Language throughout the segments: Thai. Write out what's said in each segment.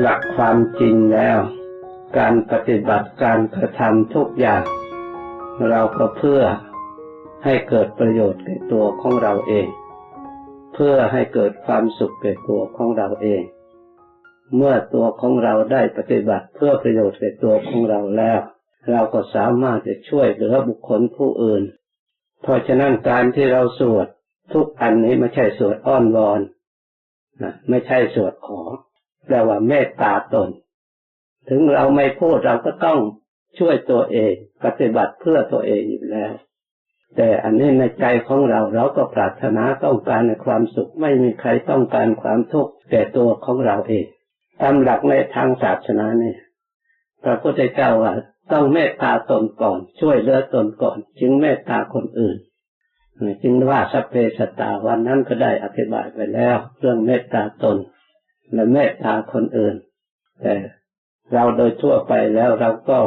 หลักความจริงแล้ว การปฏิบัติการกระทำทุกอย่าง เราก็เพื่อให้เกิดประโยชน์แก่ตัวของเราเอง เพื่อให้เกิดความสุขแก่ตัวของเราเอง เมื่อตัวของเราได้ปฏิบัติเพื่อประโยชน์แก่ตัวของเราแล้ว เราก็สามารถจะช่วยเหลือบุคคลผู้อื่น เพราะฉะนั้นการที่เราสวดทุกอันนี้ไม่ใช่สวดอ้อนวอนนะไม่ใช่สวดขอ แปลว่าเมตตาตน ถึงเราไม่พูดเราก็ต้องช่วยตัวเองปฏิบัติเพื่อตัวเองอยู่แล้ว แต่อันนี้ในใจของเราเราก็ปรารถนาต้องการในความสุขไม่มีใครต้องการความทุกข์แต่ตัวของเราเองตามหลักในทางศาสนาเนี่ยพระพุทธเจ้าว่าต้องเมตตาตนก่อน ช่วยเหลือตนก่อน จึงเมตตาคนอื่นจึงว่าสัพเพสตาวันนั้นก็ได้อธิบายไปแล้ว เรื่องเมตตาตน และเมตตาคนอื่น แต่เราโดยทั่วไปแล้วเราก็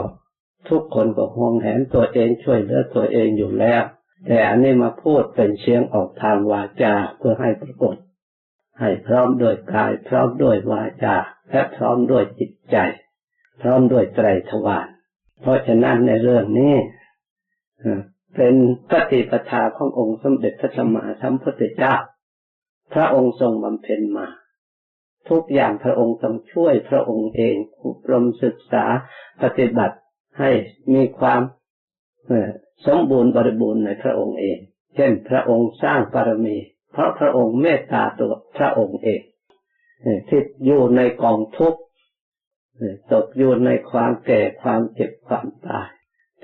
ทุกคนก็ห่วงแหนตัวเองช่วยเหลือตัวเองอยู่แล้ว แต่อันนี้มาพูดเป็นเสียงออกทางวาจาเพื่อให้ปรากฏ ให้พร้อมด้วยกาย พร้อมด้วยวาจา และพร้อมด้วยจิตใจ พร้อมด้วยไตรทวารเพราะฉะนั้นในเรื่องนี้เป็นปฏิปทาขององค์สมเด็จพระสัมมาสัมพุทธเจ้า พระองค์ทรงบำเพ็ญมา ทุกอย่างพระองค์ต้องช่วยพระองค์เองอบรมศึกษาปฏิบัติให้มีความสมบูรณ์บริบูรณ์ในพระองค์เอง เช่น พระองค์สร้างบารมี เพราะพระองค์เมตตาตัวพระองค์เองที่อยู่ในกองทุกข์ตกอยู่ในความแก่ความเจ็บความตาย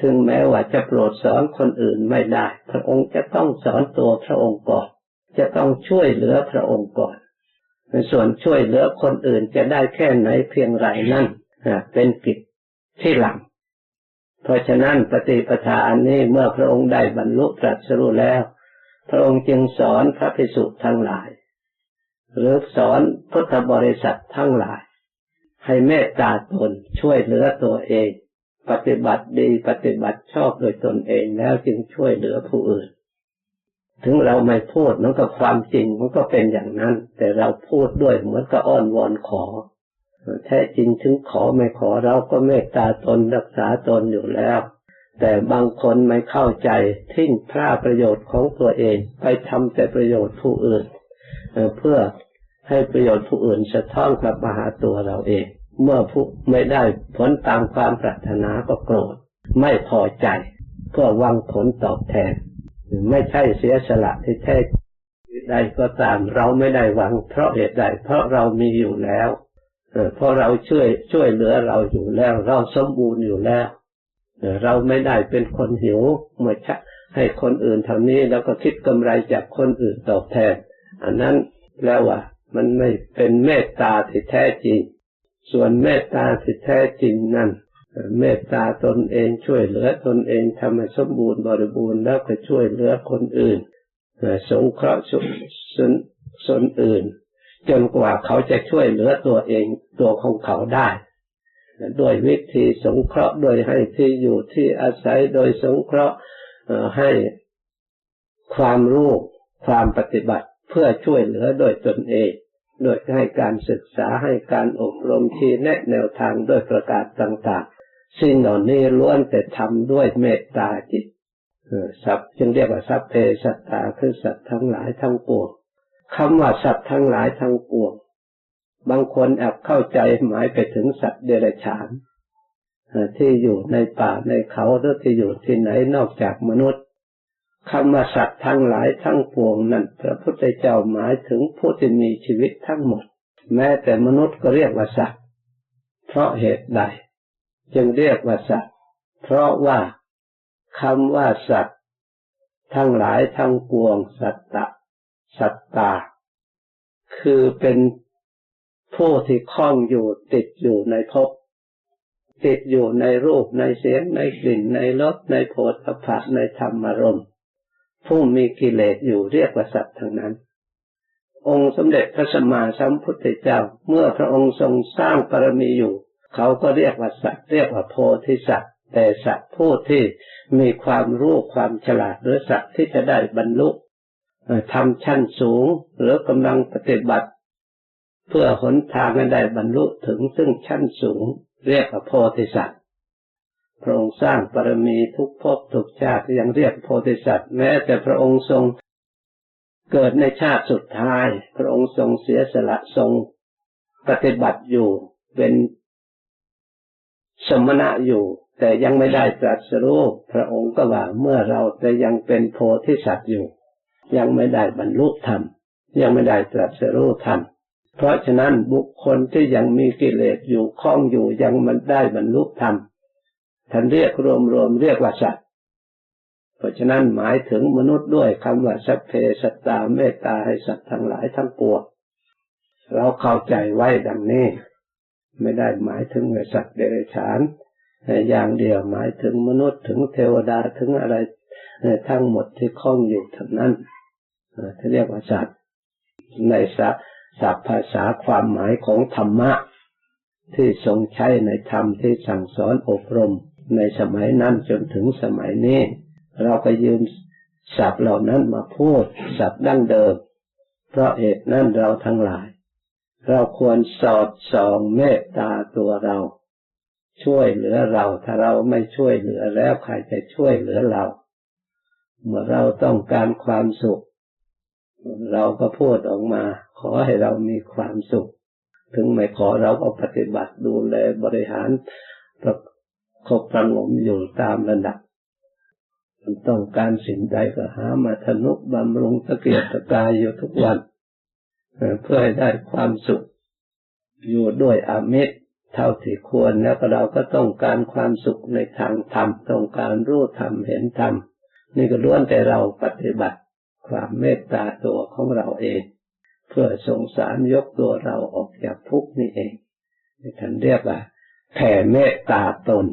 ถึงแม้ว่าจะโปรดสอนคนอื่นไม่ได้ พระองค์จะต้องสอนตัวพระองค์ก่อน จะต้องช่วยเหลือพระองค์ก่อน ในส่วนช่วยเหลือคนอื่นจะได้แค่ไหนเพียงไรนั่นเป็นกิจที่หลัง เพราะฉะนั้นปฏิปทาอันนี้เมื่อพระองค์ได้บรรลุตรัสรู้แล้ว พระองค์จึงสอนพระภิกษุทั้งหลาย หรือสอนพุทธบริษัททั้งหลาย ให้เมตตาตนช่วยเหลือตัวเอง ปฏิบัติดีปฏิบัติชอบโดยตนเองแล้วจึงช่วยเหลือผู้อื่น ถึงเราไม่พูดมันก็ความจริงมันก็เป็นอย่างนั้น แต่เราพูดด้วยเหมือนกับอ้อนวอนขอแท้จริงถึงขอไม่ขอเราก็เมตตาตนรักษาตนอยู่แล้ว แต่บางคนไม่เข้าใจทิ้งพระประโยชน์ของตัวเองไปทำแต่ประโยชน์ผู้อื่นเพื่อให้ประโยชน์ผู้อื่นสะท้อนกลับมาหาตัวเราเอง เมื่อผู้ไม่ได้ผลตามความปรารถนาก็โกรธ ไม่พอใจเพื่อวังผลตอบแทน ไม่ใช่เสียสละที่แท้ใดก็ตามเราไม่ได้หวัง เพราะเหตุใดเพราะเรามีอยู่แล้วเพราะเราช่วยช่วยเหลือเราอยู่แล้ว เราสมบูรณ์อยู่แล้วเราไม่ได้เป็นคนหิวเมื่อชะให้คนอื่นท่านี้แล้วก็คิดกำไรจากคนอื่นตอบแทน อันนั้นแล้วว่า มันไม่เป็นเมตตาที่แท้จริง ส่วนเมตตาที่แท้จริงนั้น เมตตาตนเองช่วยเหลือตนเองทำให้สมบูรณ์บริบูรณ์แล้วก็ช่วยเหลือคนอื่นสงเคราะห์สนสนอื่น จนกว่าเขาจะช่วยเหลือตัวเองตัวของเขาได้ด้วยวิธีสงเคราะห์โดยให้ที่อยู่ที่อาศัยโดยสงเคราะห์ให้ความรู้ความปฏิบัติเพื่อช่วยเหลือโดยตนเอง โดยให้การศึกษาให้การอบรมที่แนะแนวทางด้วยประกาศต่าง สิ่งเหล่านี้ล้วนแต่ทำด้วยเมตตาจิตสัพจึงเรียกว่าสัพเพสัตตาคือสัตว์ทั้งหลายทั้งปวงคำว่าสัตว์ทั้งหลายทั้งปวง บางคนแอบเข้าใจหมายไปถึงสัตว์เดรัจฉานที่อยู่ในป่าในเขาหรือที่อยู่ที่ไหนนอกจากมนุษย์คำว่าสัตว์ทั้งหลายทั้งปวงนั้นพระพุทธเจ้าหมายถึงผู้ที่มีชีวิตทั้งหมด แม้แต่มนุษย์ก็เรียกว่าสัตว์ เพราะเหตุใด จึงเรียกว่าสัตว์ เพราะว่าคำว่าสัตว์ ทั้งหลายทั้งปวงสัตตะ สัตตา คือเป็นผู้ที่คล้องอยู่ติดอยู่ในภพติดอยู่ในรูปในเสียงในกลิ่นในรสในโผฏฐัพในธรรมารมผู้มีกิเลสอยู่เรียกว่าสัตว์ทั้งนั้น องค์สมเด็จพระสัมมาสัมพุทธเจ้าเมื่อพระองค์ทรงสร้างปรมีอยู่ เขาก็เรียกว่าสัตว์เรียกว่าโพธิสัตว์แต่สัตว์ผู้ที่มีความรู้ความฉลาดหรือสัตว์ที่จะได้บรรลุทำชั้นสูงหรือกำลังปฏิบัติ เพื่อหนทางให้ได้บรรลุถึงซึ่งชั้นสูง เรียกว่าโพธิสัตว์พระองค์สร้างบารมีทุกภพทุกชาติยังเรียกโพธิสัตว์แม้แต่พระองค์ทรงเกิดในชาติสุดท้าย พระองค์ทรงเสียสละทรงปฏิบัติอยู่เป็น สมณะอยู่ แต่ยังไม่ได้ตรัสรู้พระองค์ก็ว่าเมื่อเราจะยังเป็นโพธิสัตว์อยู่ ยังไม่ได้บรรลุธรรม ยังไม่ได้ตรัสรู้ธรรมเพราะฉะนั้นบุคคลที่ยังมีกิเลสอยู่คล้องอยู่ยังมันได้บรรลุธรรมท่านเรียกรวมๆเรียกว่าสัตว์เพราะฉะนั้นหมายถึงมนุษย์ด้วยคำว่าสัพเพสัตตาเมตตาให้สัตว์ทั้งหลายทั้งปวงเราเข้าใจไว้ดังนี้ ไม่ได้หมายถึงสัตว์เดรัจฉานอย่างเดียวหมายถึงมนุษย์ถึงเทวดาถึงอะไรทั้งหมดที่คล้องอยู่ทั้งนั้นที่เรียกว่าสัตว์ในศัพท์ภาษาความหมายของธรรมะ ที่ทรงใช้ในธรรมที่สั่งสอนอบรม ในสมัยนั้นจนถึงสมัยนี้ เราก็ยืมศัพท์เหล่านั้นมาพูดศัพท์ดั้งเดิม เพราะเหตุนั้นเราทั้งหลาย เราควรสอดส่องเมตตาตัวเรา ช่วยเหลือเราถ้าเราไม่ช่วยเหลือแล้วใครจะช่วยเหลือเรา เมื่อเราต้องการความสุข เราก็พูดออกมา ขอให้เรามีความสุข ถึงไม่ขอเราก็ปฏิบัติดูแลบริหารประคบประงมอยู่ตามระดับมันต้องการสิ่งใดก็หามาทนุบำรุงตะเกียบตะกายอยู่ทุกวัน เพื่อให้ได้ความสุข อยู่ด้วยอามิตรเท่าที่ควรแล้วเราก็ต้องการความสุขในทางธรรมต้องการรู้ธรรมเห็นธรรมนี่ก็ล้วนแต่เราปฏิบัติ ความเมตตาตัวของเราเอง เพื่อสงสารยกตัวเราออกจากทุกข์นี่เองท่านเรียกว่าแผ่เมตตาตน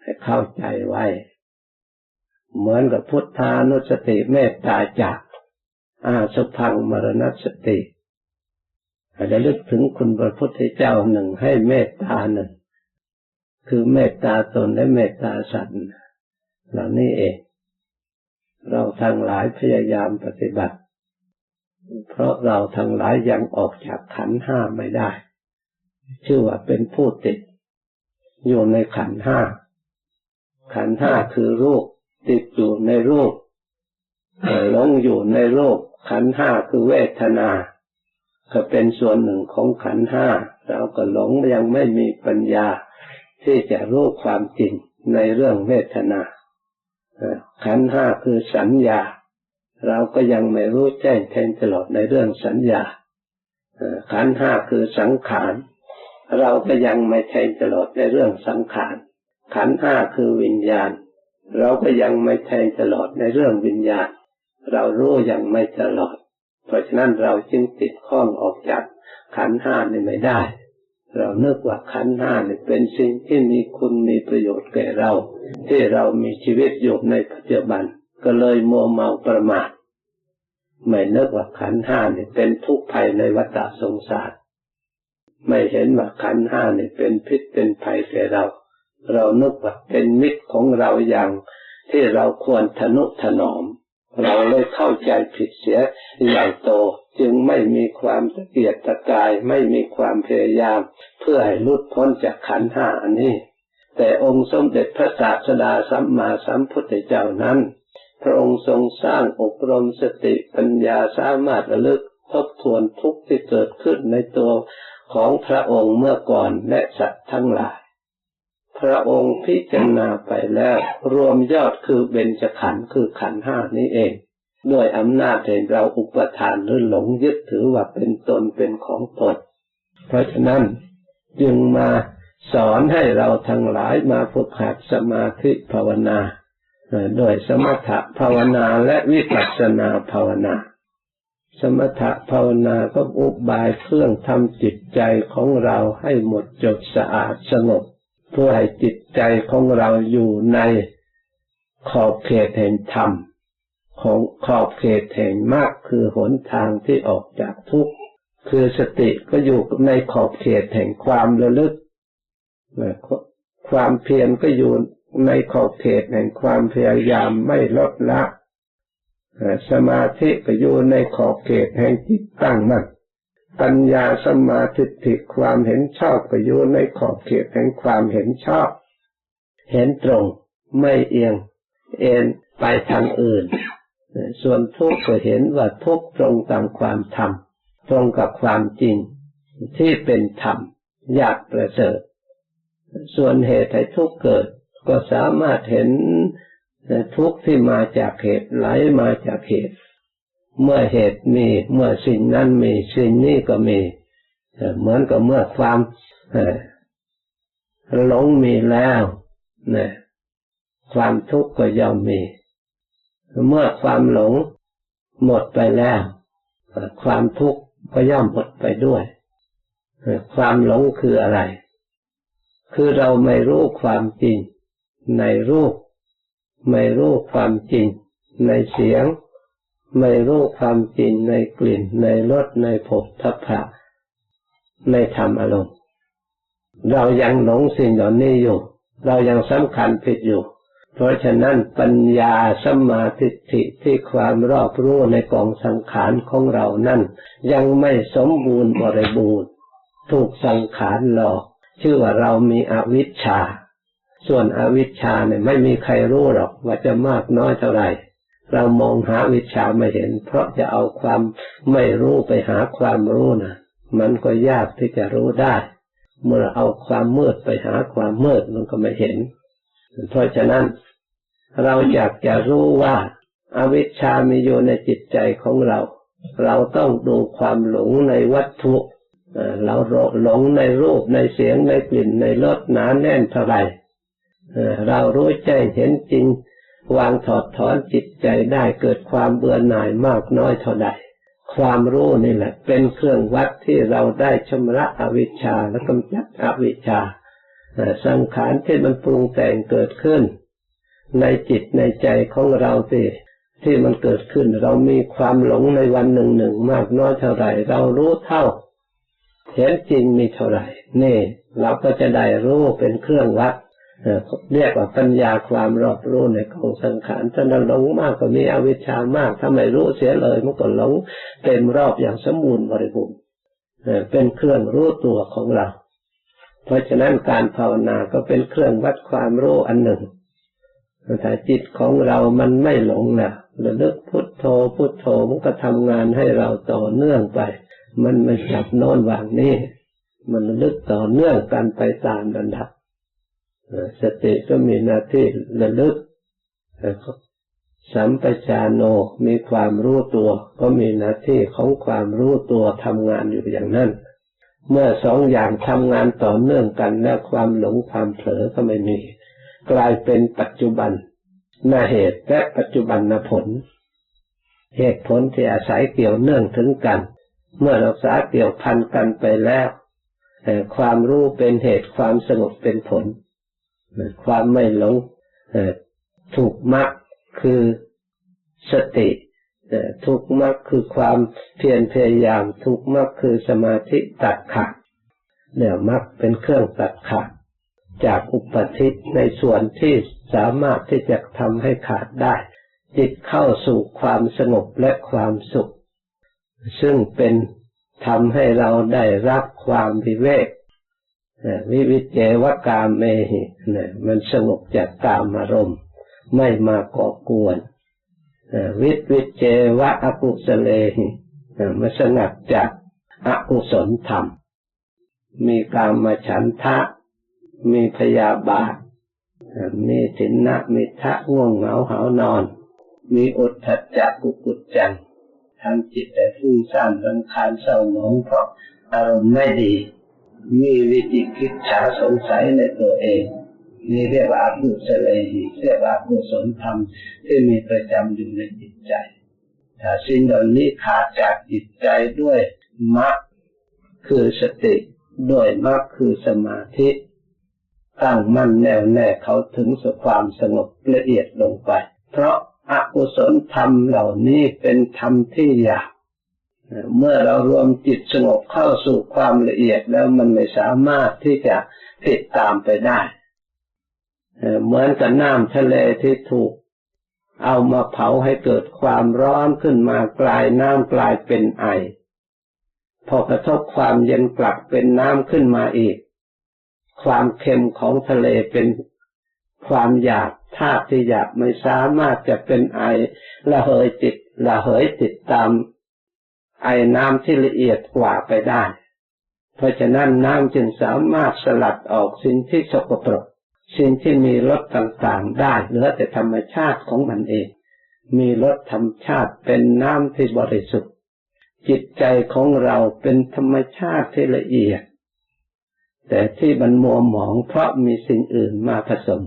ให้เข้าใจไว้ เหมือนกับพุทธานุสติเมตตาจาก อาสพังมรณสติอาจจะลึกถึงคุณพระพุทธเจ้าหนึ่งให้เมตตาหนึ่ง คือเมตตาตนและเมตตาสัตว์เหล่านี้เอง เราทั้งหลายพยายามปฏิบัติ เพราะเราทั้งหลายยังออกจากขันห้าไม่ได้ ชื่อว่าเป็นผู้ติด อยู่ในขันห้า ขันห้าคือรูป ติดอยู่ในรูปหลงอยู่ในรูป ขันห้าคือเวทนา ก็เป็นส่วนหนึ่งของขันห้าเราก็หลงยังไม่มีปัญญาที่จะรู้ความจริงในเรื่องเวทนา ขันห้าคือสัญญา เราก็ยังไม่รู้แจ้งแทงตลอดในเรื่องสัญญา ขันห้าคือสังขาร เราก็ยังไม่แทงตลอดในเรื่องสังขาร ขันห้าคือวิญญาณ เราก็ยังไม่แทงตลอดในเรื่องวิญญาณ เรารู้ยังไม่ตลอด เพราะฉะนั้นเราจึงติดข้องออกจากขันห้านี่ไม่ได้ เราเนึกว่าขันห้านี่เป็นสิ่งที่มีคุณมีประโยชน์แก่เรา ที่เรามีชีวิตอยู่ในปัจจุบัน ก็เลยมัวเมาประมาทไม่นึกว่าขันห้านี่เป็นทุกข์ภัยในวัฏสงสาร ไม่เห็นว่าขันห้านี่เป็นพิษเป็นภัยแก่เรา เรานึกว่าเป็นมิตรของเราอย่างที่เราควรทนุถนอม เราเลยเข้าใจผิดเสียใหญ่โต จึงไม่มีความตะเกียกตะกายไม่มีความพยายาม เพื่อให้ลุดพ้นจากขันห้าอันนี้ แต่องค์สมเด็จพระศาสดาสัมมาสัมพุทธเจ้านั้น พระองค์ทรงสร้างอบรมสติปัญญาสามารถระลึกทบทวนทุกข์ที่เกิดขึ้นในตัวของพระองค์เมื่อก่อนและสัตว์ทั้งหลาย พระองค์พิจารณาไปแล้ว รวมยอดคือเบญจขันธ์คือขันห้านี้เอง ด้วยอำนาจแห่งเราอุปทานหรือหลงยึดถือว่าเป็นตนเป็นของตน เพราะฉะนั้นจึงมาสอนให้เราทั้งหลายมาฝึกหัดสมาธิภาวนาโดยสมถะภาวนาและวิปัสสนาภาวนา สมถะภาวนาก็อุบายเครื่องทำจิตใจของเราให้หมดจดสะอาดสงบ พื่อให้จิตใจของเราอยู่ในขอบเขตแห่งธรรม ของขอบเขตแห่งมากคือหนทางที่ออกจากทุกข์คือสติก็อยู่ในขอบเขตแห่งความระลึก ความเพียรก็อยู่ในขอบเขตแห่งความพยายามไม่ลดละ สมาธิก็อยู่ในขอบเขตแห่งจิตตั้งมั่น ปัญญาสมาธิิความเห็นชอบก็อยู่ในขอบเขตแห่งความเห็นชอบ เห็นตรงไม่เอียง เอ็นไปทางอื่น ส่วนทุกข์ก็เห็นว่าทุกข์ตรงตามความธรรมตรงกับความจริงที่เป็นธรรมอยากประเสริฐ ส่วนเหตุให้ทุกข์เกิด ก็สามารถเห็นทุกข์ที่มาจากเหตุไหลมาจากเหตุ เมื่อเหตุมี เมื่อสิ่งนั้นมี สิ่งนี้ก็มี เหมือนกับเมื่อความหลงมีแล้วนะความทุกข์ก็ย่อมมี เมื่อความหลงหมดไปแล้ว ความทุกข์ก็ย่อมหมดไปด้วย ความหลงคืออะไร คือเราไม่รู้ความจริง ในรูป ไม่รู้ความจริง ในเสียง ไม่รู้ความจริงในกลิ่น ในรสในผลทัพพะในธรรมอารมณ์ เรายังหลงสิ่งเหล่านี้อยู่ เรายังสำคัญผิดอยู่ เพราะฉะนั้นปัญญาสมาธิิที่ความรอบรู้ในกองสังขารของเรานั่น ยังไม่สมบูรณ์บริบูรณ์ ถูกสังขารหลอก ชื่อว่าเรามีอวิชชา ส่วนอวิชชาเนี่ยไม่มีใครรู้หรอกว่าจะมากน้อยเท่าไหร่ เรามองหาวิชาไม่เห็น เพราะจะเอาความไม่รู้ไปหาความรู้นะมันก็ยากที่จะรู้ได้ เมื่อเอาความมืดไปหาความมืดมันก็ไม่เห็น เพราะฉะนั้น เราอยากจะรู้ว่าอาวิชชามีอยู่ในจิตใจของเรา เราต้องดูความหลงในวัตถุเราหลงในรูปในเสียงในกลิ่นในรสหนาแน่นเท่าไหร่เรารู้ใจเห็นจริง วางถอดถอนจิตใจได้เกิดความเบื่อหน่ายมากน้อยเท่าใด ความรู้นี่แหละ เป็นเครื่องวัดที่เราได้ชำระอวิชชาและกำจัดอวิชชาสังขารที่มันปรุงแต่งเกิดขึ้น ในจิตในใจของเราสิที่มันเกิดขึ้น เรามีความหลงในวันหนึ่งหนึ่งมากน้อยเท่าไหร่ เรารู้เท่าเห็นจริงมีเท่าไหร่ นี่ เราก็จะได้รู้เป็นเครื่องวัด เรียกว่าปัญญาความรอบรู้ในของสังขารถ้าเราหลงมากก็มีอวิชชามากถ้าไม่รู้เสียเลยมันก็หลงเต็มรอบอย่างสมบูรณ์บริบูรณ์เป็นเครื่องรู้ตัวของเรา เพราะฉะนั้นการภาวนาก็เป็นเครื่องวัดความรู้อันหนึ่งถ้าจิตของเรามันไม่หลงนะระลึกพุทโธพุทโธมันก็ทำงานให้เราต่อเนื่องไป มันไม่จับโน่นวางนี่มันระลึกต่อเนื่องกันไปตามระดับ สติก็มีหน้าที่ระลึกสัมปชาโนมีความรู้ตัว ก็มีหน้าที่ของความรู้ตัวทำงานอยู่อย่างนั้น เมื่อสองอย่างทำงานต่อเนื่องกันแล้วความหลงความเผลอก็ไม่มี กลายเป็นปัจจุบันนาเหตุและปัจจุบันนผล เหตุผลที่อาศัยเกี่ยวเนื่องถึงกัน เมื่อรักษาเกี่ยวพันกันไปแล้วความรู้เป็นเหตุความสงบเป็นผล ความไม่หลงถูกมรรคคือสติทุกมรรคคือความเพียรพยายาม ทุกมรรคคือสมาธิตัดขาดเดี๋ยวมรรคเป็นเครื่องตัดขาดจากอุปธิศในส่วนที่สามารถที่จะทำให้ขาดได้ จิตเข้าสู่ความสงบและความสุข ซึ่งเป็นทำให้เราได้รับความวิเวก วิวิเจวกามเมหิมันสงบจากกามอารมณ์ไม่มาก่อกวนวิวิเจวะอกุสเลหิมันสงัดจากอกุศลธรรม มีกามมาฉันทะ มีพยาบาท มีสินนะมีทะง่วงเหงาหานอน มีอุทธัจจะกุกุจจังทำจิตแต่ฟุ้งซ่านรังคาญเศร้าหมองเพราะอารมณ์ไม่ดี มีวิจิกิจฉาสงสัยในตัวเองนี่เรียกว่าอาภุสเลหิเรียกว่ากุศลธรรมที่มีประจำอยู่ในจิตใจถ้าสิ่งเหล่านี้ขาดจากจิตใจด้วยมรรคคือสติด้วยมรรคคือสมาธิตั้งมั่นแน่วแน่เขาถึงสุความสงบละเอียดลงไป เพราะอากุศลธรรมเหล่านี้เป็นธรรมที่หยาบ เมื่อเรารวมจิตสงบเข้าสู่ความละเอียดแล้วมันไม่สามารถที่จะติดตามไปได้เหมือนกับน้ำทะเลที่ถูก เอามาเผาให้เกิดความร้อนขึ้นมากลายน้ำกลายเป็นไอ พอกระทบความเย็นกลับเป็นน้ำขึ้นมาอีก ความเค็มของทะเลเป็นความหยาบธาตุที่หยาบไม่สามารถจะเป็นไอระเหยติดระเหยติดตาม ไอ้น้ำที่ละเอียดกว่าไปได้ เพราะฉะนั้นน้ำจึงสามารถสลัดออกสิ่งที่สกปรก สิ่งที่มีรสต่างๆได้เหลือแต่ธรรมชาติของมันเอง มีรสธรรมชาติเป็นน้ำที่บริสุทธิ์ จิตใจของเราเป็นธรรมชาติที่ละเอียด แต่ที่มันมัวหมองเพราะมีสิ่งอื่นมาผสม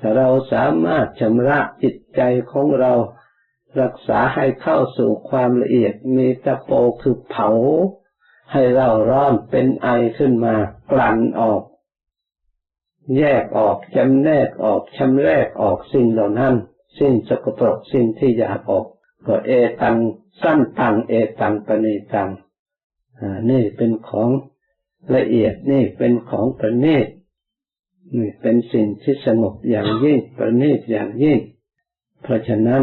ถ้าเราสามารถชำระจิตใจของเรา รักษาให้เข้าสู่ความละเอียดมีตะโปคือเผา ให้เราร้อนเป็นไอขึ้นมากลั่นออก แยกออกจำแนกออกชำแรกออกสิ่งเหล่านั้น สิ่งสกปรกสิ่งที่อยากออก ก็เอตังสั้นตังเอตังปณีตังนี่เป็นของละเอียดนี่เป็นของประณีตนี่เป็นสิ่งที่สงบอย่างยิ่งประณีตอย่างยิ่ง เพราะฉะนั้น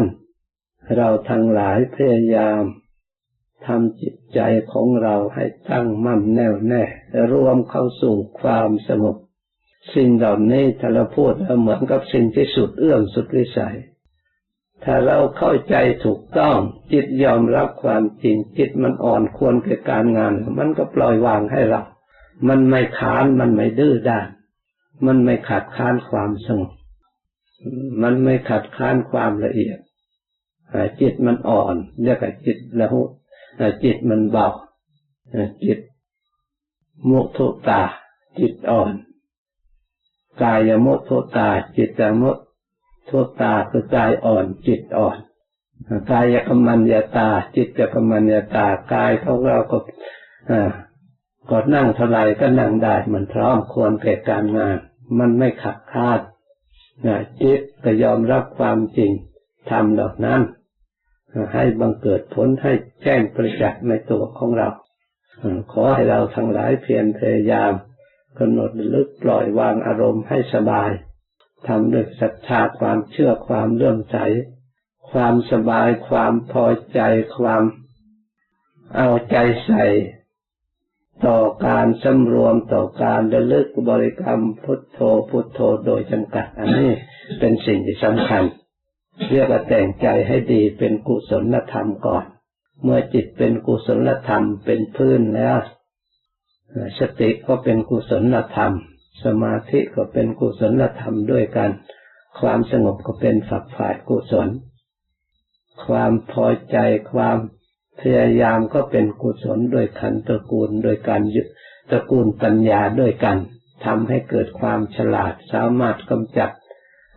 เราทั้งหลายพยายามทำจิตใจของเราให้ตั้งมั่นแน่วแน่ รวมเข้าสู่ความสงบสิ่งเหล่านี้ถ้าเราพูดเหมือนกับสิ่งที่สุดเอื้อมสุดวิสัย ถ้าเราเข้าใจถูกต้อง จิตยอมรับความจริงจิตมันอ่อนควรแก่การงาน มันก็ปล่อยวางให้เรา มันไม่ขานมันไม่ดื้อด้าน มันไม่ขัดค้านความสงบมันไม่ขัดค้านความละเอียด จิตมันอ่อนเรียกว่าจิตละหุจิตมันเบาจิตมุทุตา จิตอ่อน กายมุโทตา จิตมุโทตาคือกายอ่อน จิตอ่อนกายกรรมัญญาตา จิตกรรมัญญาตากายของเราก็อ่าก็นั่งเท่าไรก็นั่งได้มันพร้อมควรแก่การงาน มันไม่ขัดคาดจิตก็ยอมรับความจริงทำเหล่านั้น ให้บังเกิดผลให้แจ้งประจักษ์ในตัวของเรา ขอให้เราทั้งหลายเพียรพยายามกำหนดลึกปล่อยวางอารมณ์ให้สบายทำด้วยศรัทธาความเชื่อความเลื่อมใส ความสบายความพอใจความเอาใจใส่ ต่อการสำรวมต่อการระลึกบริกรรมพุทโธพุทโธโดยจำกัด อันนี้เป็นสิ่งที่สำคัญ เรียกว่าแต่งใจให้ดีเป็นกุศลธรรมก่อน เมื่อจิตเป็นกุศลธรรมเป็นพื้นแล้วสติก็เป็นกุศลธรรม สมาธิก็เป็นกุศลธรรมด้วยกัน ความสงบก็เป็นฝักฝ่ายกุศล ความพอใจความพยายามก็เป็นกุศลโดยขันตระกูลโดยการยึดตระกูลปัญญาด้วยกันทำให้เกิดความฉลาดสามารถกำจัด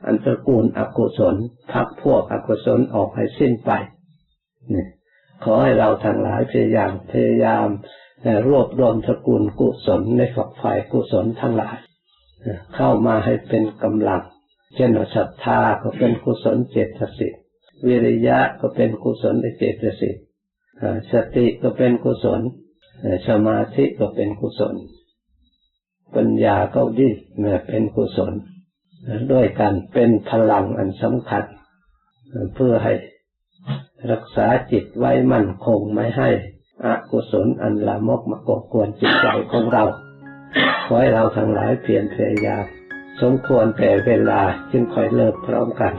อันตระกูลอกุศลพักพวกอกุศลออกให้สิ้นไปนี่ขอให้เราทั้งหลายพยายามพยายามรวบรวมสกุลกุศลในฝักฝ่ายกุศลทั้งหลาย เข้ามาให้เป็นกำลัง เช่นศรัทธาก็เป็นกุศลเจตสิกวิริยะก็เป็นกุศลในเจตสิกสติก็เป็นกุศลสมาธิก็เป็นกุศล ปัญญาก็ดีเป็นกุศล ด้วยกันเป็นพลังอันสำคัญ เพื่อให้รักษาจิตไว้มั่นคงไม่ให้อกุศลอันลามกมาก่อกวนจิตใจของเรา ขอให้เราทั้งหลายเพียรพยายามสมควรแต่เวลาจึงค่อยเลิกพร้อมกัน